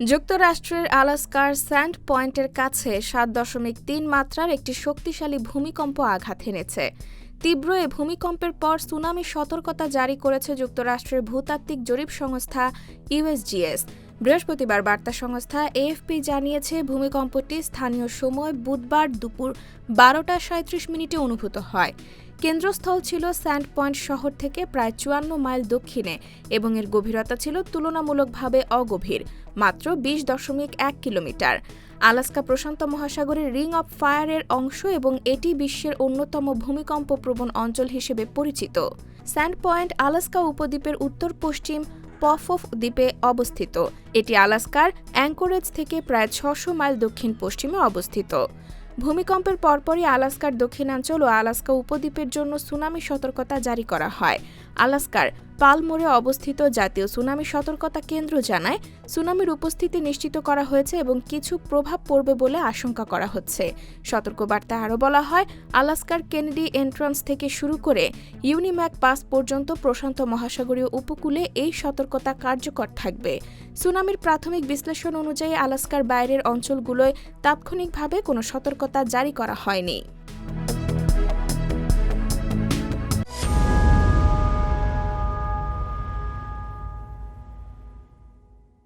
যুক্তরাষ্ট্রের আলাস্কার স্যান্ড পয়েন্টের কাছে সাত দশমিক তিন মাত্রার একটি শক্তিশালী ভূমিকম্প আঘাত এনেছে। তীব্র এ ভূমিকম্পের পর সুনামি সতর্কতা জারি করেছে যুক্তরাষ্ট্রের ভূতাত্ত্বিক জরিপ সংস্থা ইউএসজিএস বৃহস্পতিবার বার্তা সংস্থা এএফপি জানিয়েছে, ভূমিকম্পটি স্থানীয় সময় বুধবার দুপুর বারোটা সাঁত্রিশ মিনিটে অনুভূত হয়। কেন্দ্রস্থল ছিল স্যান্ড পয়েন্ট শহর থেকে প্রায় চুয়ান্ন মাইল দক্ষিণে এবং এর গভীরতা ছিল তুলনামূলকভাবে অগভীর, মাত্র বিশ দশমিক এক কিলোমিটার। আলাস্কা প্রশান্ত মহাসাগরের রিং অফ ফায়ারের অংশ এবং এটি বিশ্বের অন্যতম ভূমিকম্প প্রবণ অঞ্চল হিসেবে পরিচিত। স্যান্ড পয়েন্ট আলাস্কা উপদ্বীপের উত্তর পশ্চিম পফফ দ্বীপে অবস্থিত। এটি আলাস্কার অ্যাঙ্কোরেজ থেকে প্রায় ছশো মাইল দক্ষিণ পশ্চিমে অবস্থিত। ভূমিকম্পের পরপরই আলাস্কার দক্ষিণাঞ্চল ও আলাস্কা উপদ্বীপের জন্য সুনামি সতর্কতা জারি করা হয়। আলাস্কার পালমোরে অবস্থিত জাতীয় সুনামি সতর্কতা কেন্দ্র জানায়, সুনামির উপস্থিতি নিশ্চিত করা হয়েছে এবং কিছু প্রভাব পড়বে বলে আশঙ্কা করা হচ্ছে। সতর্কবার্তায় আরও বলা হয়, আলাস্কার কেনেডি এন্ট্রান্স থেকে শুরু করে ইউনিম্যাক পাস পর্যন্ত প্রশান্ত মহাসাগরীয় উপকূলে এই সতর্কতা কার্যকর থাকবে। সুনামির প্রাথমিক বিশ্লেষণ অনুযায়ী আলাস্কার বাইরের অঞ্চলগুলোয় তাৎক্ষণিকভাবে কোনো সতর্কতা জারি করা হয়নি।